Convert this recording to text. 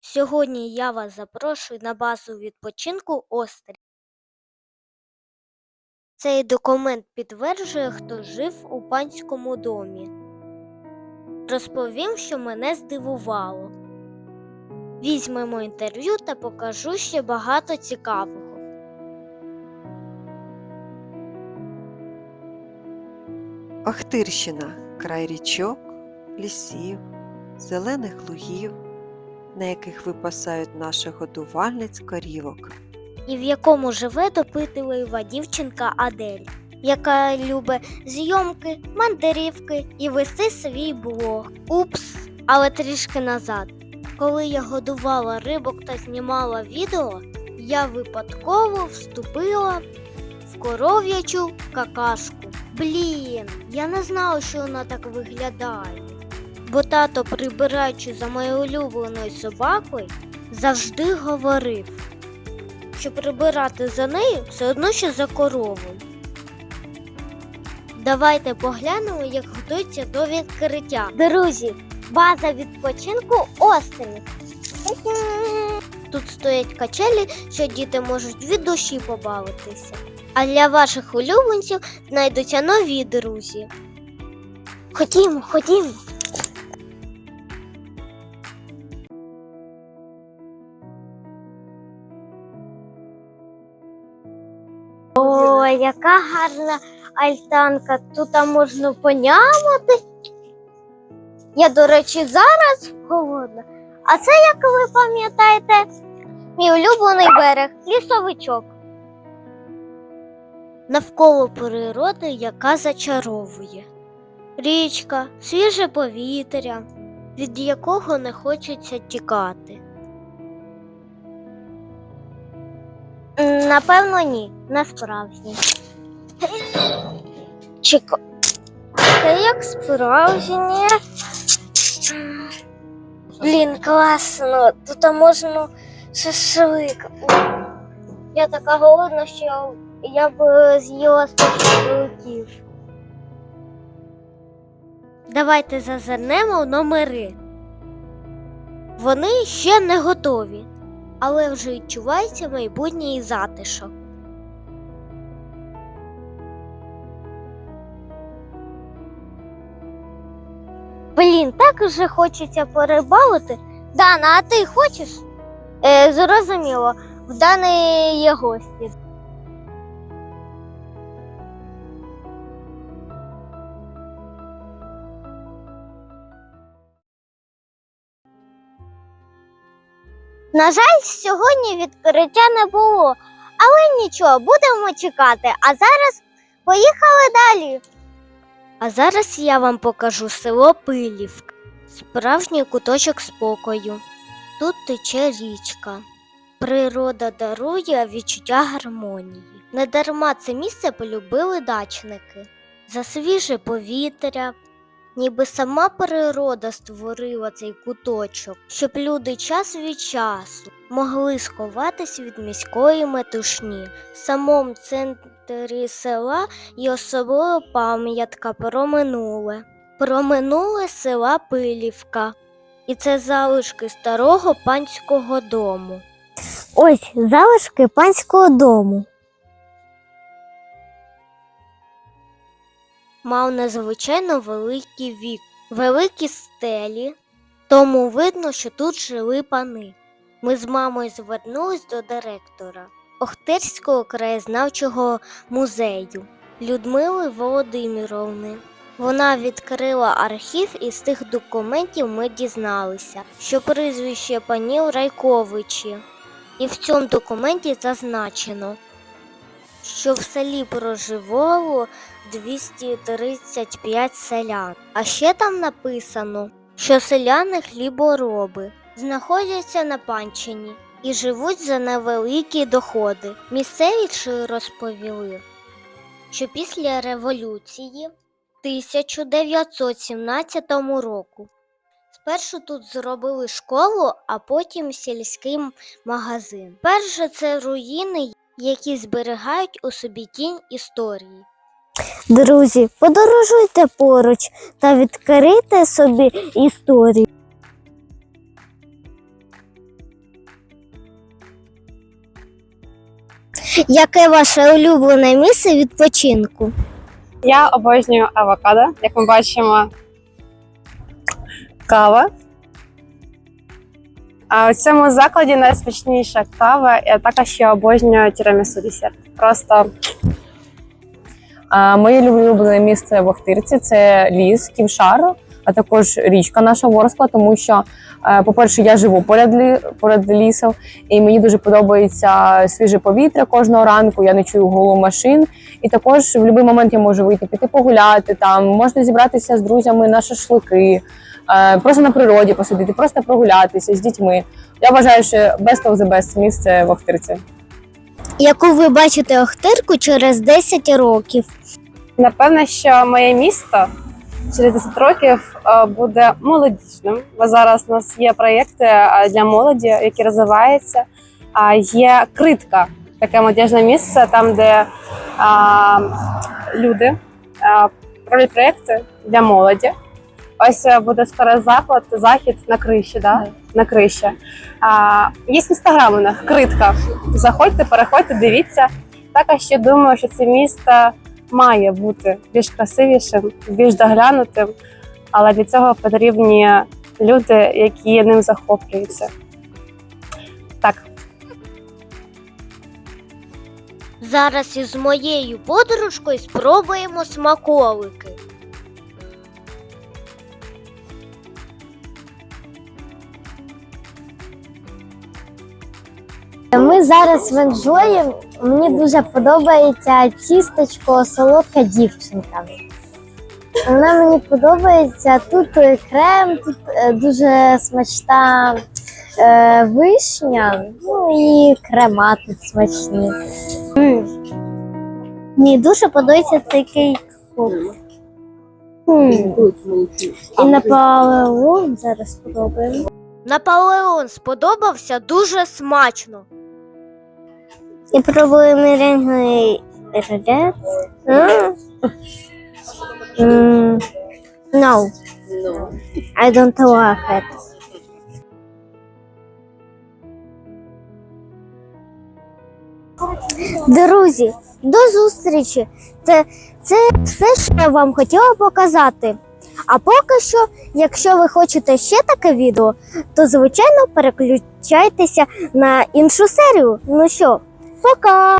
Сьогодні я вас запрошую на базу відпочинку Острів. Цей документ підтверджує, хто жив у панському домі. Розповім, що мене здивувало. Візьмемо інтерв'ю та покажу ще багато цікавого. Охтирщина край річок, лісів, зелених лугів, на яких випасають наших годувальниць корівок. і в якому живе допитлива дівчинка Адель, яка любить зйомки, мандрівки і вести свій блог. Упс, але трішки назад. Коли я годувала рибок та знімала відео, я випадково вступила в коров'ячу какашку. Блін, я не знала, що вона так виглядає. Бо тато, прибираючи за моєю улюбленою собакою, завжди говорив що прибирати за нею все одно, що за коровою. Давайте поглянемо, як готується до відкриття. Друзі, база відпочинку острів. Тут стоять качелі, що діти можуть від душі побавитися. А для ваших улюбленців знайдуться нові друзі. Ходімо, ходімо. О, яка гарна альтанка. Тут можна понямати. Я, до речі, зараз голодна. А це, як ви пам'ятаєте, мій улюблений берег лісовичок. Навколо природи, яка зачаровує. Річка, свіже повітря, від якого не хочеться тікати. Напевно, ні, не справжній. Це як справжнє. Блін, класно. Тут можна шашлик. Я така голодна, що я б з'їла 100 шашликів. Давайте зазирнемо в номери. Вони ще не готові але вже відчувається майбутній затишок. Блін, так уже хочеться порибалити. Дана, а ти хочеш? Е, зрозуміло, в Дани є гості. На жаль, сьогодні відкриття не було, але нічого, будемо чекати. А зараз поїхали далі. А зараз я вам покажу село Пилівка, справжній куточок спокою. Тут тече річка. Природа дарує відчуття гармонії. Недарма це місце полюбили дачники за свіже повітря, ніби сама природа створила цей куточок, щоб люди час від часу могли сховатись від міської метушні. В самому центрі села є особлива пам'ятка про минуле, про минуле села Пилівка. І це залишки старого панського дому. Ось залишки панського дому. мав надзвичайно великий вік, великі стелі, тому видно, що тут жили пани. Ми з мамою звернулись до директора Охтирського краєзнавчого музею Людмили Володимировни. Вона відкрила архів і з тих документів ми дізналися, що прізвище панів Райковичі. І в цьому документі зазначено, що в селі проживало 235 селян. А ще там написано, що селяни хлібороби знаходяться на панчині і живуть за невеликі доходи. Місцеві розповіли, що після революції 1917 року спершу тут зробили школу, а потім сільський магазин. Перше це руїни, які зберігають у собі тінь історії. Друзі, подорожуйте поруч та відкрийте собі історію. Яке ваше улюблене місце відпочинку? Я обожнюю авокадо, як ми бачимо, кава. А у цьому закладі найсмачніша кава, і також я обожнюю тірамісу десерт. Просто А, Моє улюблене місце в Охтирці це ліс, Ківшар, а також річка наша Ворскла, тому що, е, по-перше, я живу поряд, лі, поряд лісом, і мені дуже подобається свіже повітря кожного ранку. Я не чую гулу машин. І також в будь-який момент я можу вийти, піти погуляти. Там можна зібратися з друзями на шашлики, е, просто на природі посидіти, просто прогулятися з дітьми. Я вважаю, що best of the best місце в Охтирці. Яку ви бачите Охтирку через 10 років? напевно, що моє місто через 10 років е, буде молодіжним. Бо зараз у нас є проєкти е, для молоді, які розвиваються. Є критка, таке молодіжне місце, там, де а, люди роблять проєкти для молоді. Ось е, буде скоро заклад, захід на криші, да? на криші. А, є інстаграм у них критка. Заходьте, переходьте, дивіться. Також я думаю, що це місто має бути більш красивішим, більш доглянутим, але для цього потрібні люди, які ним захоплюються. Так, Зараз із моєю подружкою спробуємо смаколики. Ми зараз в. Мені дуже подобається тістечко солодка дівчинка. Вона мені подобається. Тут е, крем, тут е, дуже смачна е, вишня, ну і крема тут смачні. Мені дуже подобається такий куб. І Наполеон зараз спробуємо. Наполеон сподобався дуже смачно. І пробую меренговий рулет. Mm. Mm. No. I don't like it. Друзі, до зустрічі! Це, це все, що я вам хотіла показати. А поки що, якщо ви хочете ще таке відео, то звичайно переключайтеся на іншу серію. Ну що, 报告